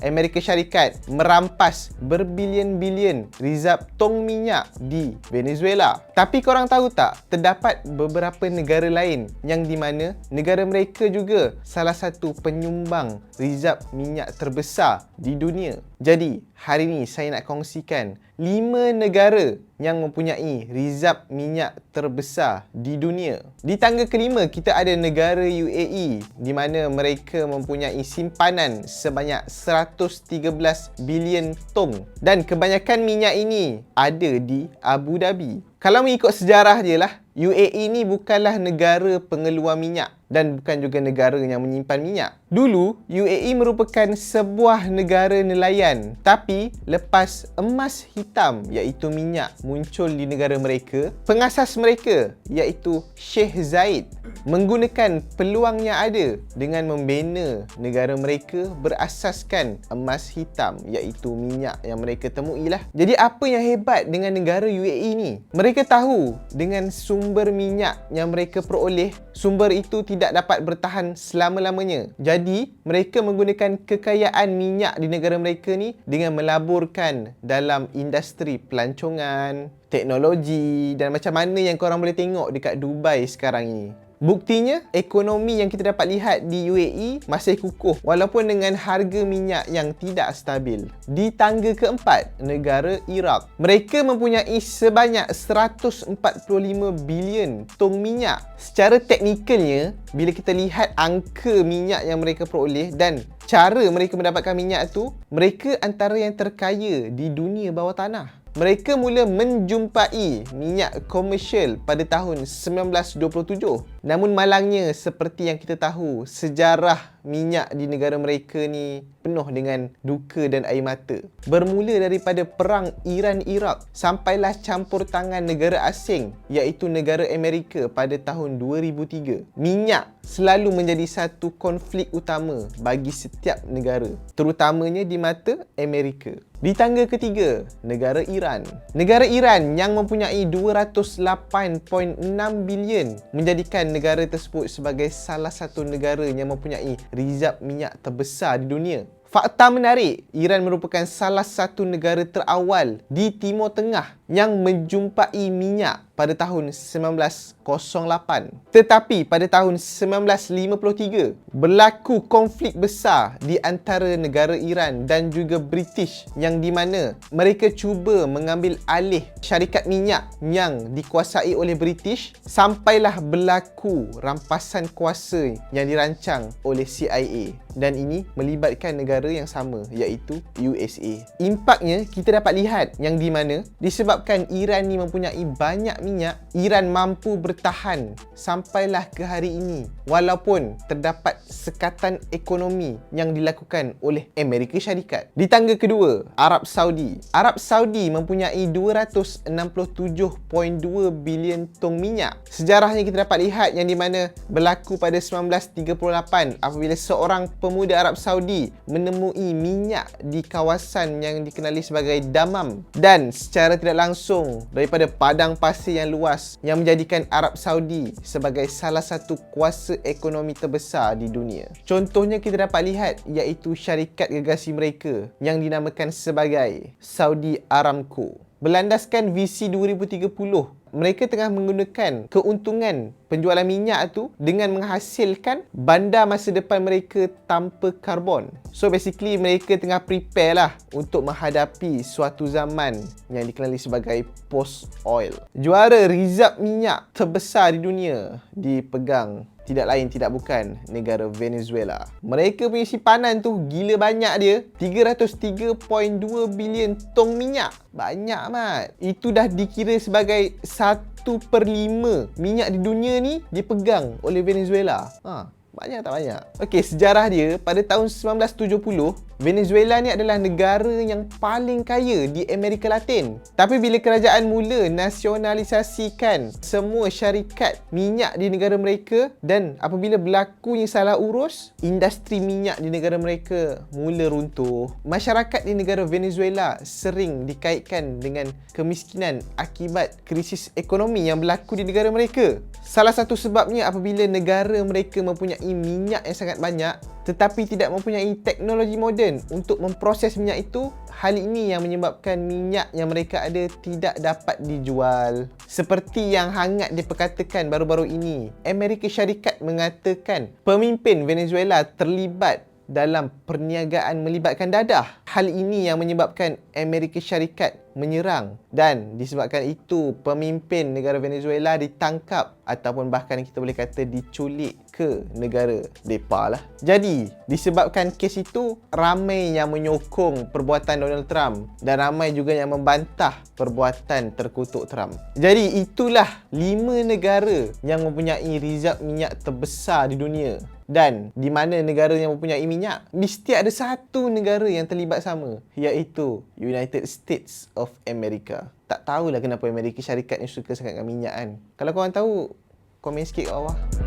Amerika Syarikat merampas berbilion-bilion rizab tong minyak di Venezuela. Tapi korang tahu tak, terdapat beberapa negara lain yang di mana negara mereka juga salah satu penyumbang rizab minyak terbesar di dunia. Jadi, hari ini saya nak kongsikan 5 negara yang mempunyai rizab minyak terbesar di dunia. Di tangga kelima, kita ada negara UAE di mana mereka mempunyai simpanan sebanyak 113 bilion tong. Dan kebanyakan minyak ini ada di Abu Dhabi. Kalau mengikut sejarah dia lah, UAE ni bukanlah negara pengeluar minyak dan bukan juga negara yang menyimpan minyak. Dulu, UAE merupakan sebuah negara nelayan tapi lepas emas hitam iaitu minyak muncul di negara mereka, pengasas mereka iaitu Sheikh Zayed menggunakan peluang yang ada dengan membina negara mereka berasaskan emas hitam iaitu minyak yang mereka temui lah. Jadi apa yang hebat dengan negara UAE ni? Mereka tahu dengan sumber minyak yang mereka peroleh, sumber itu tidak dapat bertahan selama-lamanya. Jadi, mereka menggunakan kekayaan minyak di negara mereka ni dengan melaburkan dalam industri pelancongan, teknologi dan macam mana yang korang boleh tengok dekat Dubai sekarang ini. Buktinya, ekonomi yang kita dapat lihat di UAE masih kukuh walaupun dengan harga minyak yang tidak stabil. Di tangga keempat, negara Iraq. Mereka mempunyai sebanyak 145 bilion tong minyak. Secara teknikalnya, bila kita lihat angka minyak yang mereka peroleh dan cara mereka mendapatkan minyak tu, mereka antara yang terkaya di dunia bawah tanah. Mereka mula menjumpai minyak komersial pada tahun 1927. Namun malangnya seperti yang kita tahu, sejarah minyak di negara mereka ni penuh dengan duka dan air mata. Bermula daripada perang Iran-Iraq sampailah campur tangan negara asing iaitu negara Amerika pada tahun 2003. Minyak selalu menjadi satu konflik utama bagi setiap negara, terutamanya di mata Amerika. Di tangga ketiga, negara Iran. Negara Iran yang mempunyai 208.6 bilion menjadikan negara tersebut sebagai salah satu negara yang mempunyai rizab minyak terbesar di dunia. Fakta menarik, Iran merupakan salah satu negara terawal di Timur Tengah yang menjumpai minyak pada tahun 1908. Tetapi pada tahun 1953, berlaku konflik besar di antara negara Iran dan juga British yang di mana mereka cuba mengambil alih syarikat minyak yang dikuasai oleh British sampailah berlaku rampasan kuasa yang dirancang oleh CIA dan ini melibatkan negara yang sama iaitu USA. Impaknya kita dapat lihat yang di mana disebabkan Iran ni mempunyai banyak minyak, Iran mampu bertahan sampailah ke hari ini walaupun terdapat sekatan ekonomi yang dilakukan oleh Amerika Syarikat. Di tangga kedua, Arab Saudi. Arab Saudi mempunyai 267.2 bilion tong minyak. Sejarahnya kita dapat lihat yang di mana berlaku pada 1938 apabila seorang pemuda Arab Saudi menemui minyak di kawasan yang dikenali sebagai Damam dan secara tidak langsung daripada padang pasir yang luas yang menjadikan Arab Saudi sebagai salah satu kuasa ekonomi terbesar di dunia. Contohnya kita dapat lihat iaitu syarikat gergasi mereka yang dinamakan sebagai Saudi Aramco. Berlandaskan visi 2030 mereka tengah menggunakan keuntungan penjualan minyak tu dengan menghasilkan bandar masa depan mereka tanpa karbon. So basically mereka tengah prepare lah untuk menghadapi suatu zaman yang dikenali sebagai post oil. Juara rizab minyak terbesar di dunia dipegang tidak lain tidak bukan negara Venezuela. Mereka punya simpanan tu gila banyak dia. 303.2 bilion tong minyak. Banyak mat. Itu dah dikira sebagai 1 per 5 minyak di dunia ni dipegang oleh Venezuela. Ha, banyak tak banyak? Okey, sejarah dia pada tahun 1970, Venezuela ni adalah negara yang paling kaya di Amerika Latin. Tapi bila kerajaan mula nasionalisasikan semua syarikat minyak di negara mereka dan apabila berlakunya salah urus, industri minyak di negara mereka mula runtuh. Masyarakat di negara Venezuela sering dikaitkan dengan kemiskinan akibat krisis ekonomi yang berlaku di negara mereka. Salah satu sebabnya apabila negara mereka mempunyai minyak yang sangat banyak tetapi tidak mempunyai teknologi moden untuk memproses minyak itu, hal ini yang menyebabkan minyak yang mereka ada tidak dapat dijual. Seperti yang hangat diperkatakan baru-baru ini, Amerika Syarikat mengatakan pemimpin Venezuela terlibat dalam perniagaan melibatkan dadah. Hal ini yang menyebabkan Amerika Syarikat menyerang dan disebabkan itu pemimpin negara Venezuela ditangkap ataupun bahkan kita boleh kata diculik ke negara depa lah. Jadi, disebabkan kes itu ramai yang menyokong perbuatan Donald Trump dan ramai juga yang membantah perbuatan terkutuk Trump. Jadi, itulah lima negara yang mempunyai rizab minyak terbesar di dunia dan di mana negara yang mempunyai minyak mesti ada satu negara yang terlibat sama iaitu United States of America. Tak tahulah kenapa Amerika Syarikat ni suka sangat dengan minyak kan. Kalau korang tahu, komen sikit kat bawah.